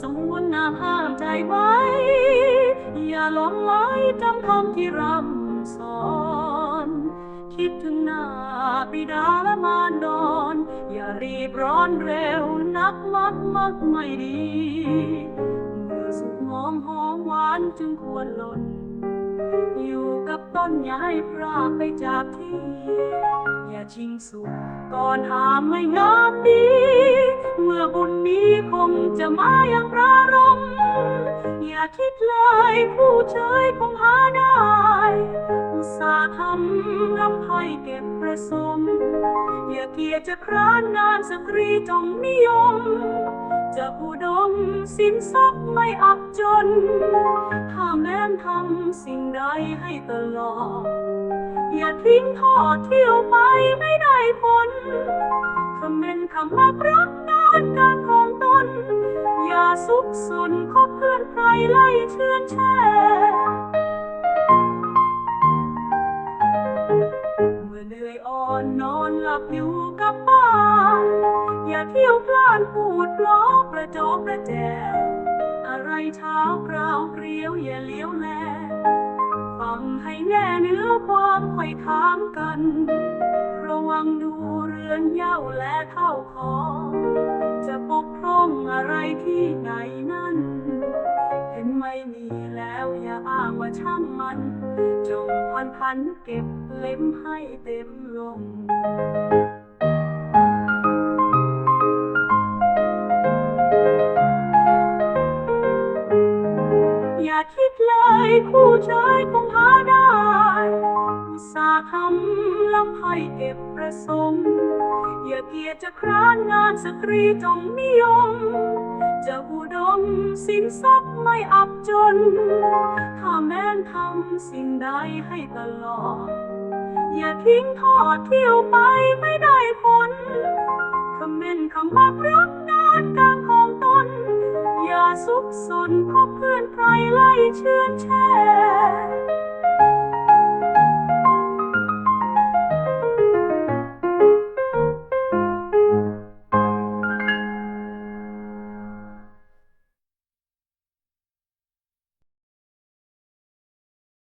สงวนนาห้ามใจไว้ อย่าหลงไหลจำคำที่รำสอน คิดถึงหน้าบิดาและมารดอน อย่ารีบร้อนเร็วนักมักมักไม่ดี เมื่อสุขหอมหอมหวานจึงควรหล่น อยู่กับต้นอย่าให้พรากไปจากที่ อย่าชิงสุขก่อนหามไม่งามดี บุญนี้คงจะมาอย่างปรารม อย่าคิดเลยผู้เชยคงหาได้ อุตสาห์ทำลำไห้เก็บประสม อย่าเกียจจะคร้านงานสตรีจงนิยม จะผู้ดมสินทรัพย์ไม่อับจน ถ้าแม้นทำสิ่งใดให้ตลอด อย่าทิ้งทอดเที่ยวไปไม่ได้ผลคำเป็นคำว่ารัก อย่าซุกซนคบเพื่อนใครไล่เชื่อนแช่เมื่อเหนื่อยอ่อนนอนหลับอยู่กับบ้าน อย่าเที่ยวพลานพูดล้อประจบประแจ อะไรเช้าคราเกลียวอย่าเลี้ยวแลฟังให้แน่เนื้อความค่อยถามกัน ระวังดูเรือนเย้าและเข้าขอ ที่ไหนนั่นเห็นไม่มีแล้วอย่าอ้างว่าช่างมัน จงพันพันเก็บเล่มให้เต็มลงอย่าคิดเลยคู่ชายคงหาได้อุตสาห์ทำลำไห้เก็บประสงค์ อย่าเกียจจะคร้านงานสตรีจงนิยมจะอุดม สินทรัพย์ไม่อับจน ถ้าแม้นทำสิ่งใดให้ตลอด อย่าทิ้งทอดเที่ยวไปไม่ได้ผลคำเม่นคำว่ารักงานการของตน อย่าสุขสนคบเพื่อนใครไล่เชื่อนแช่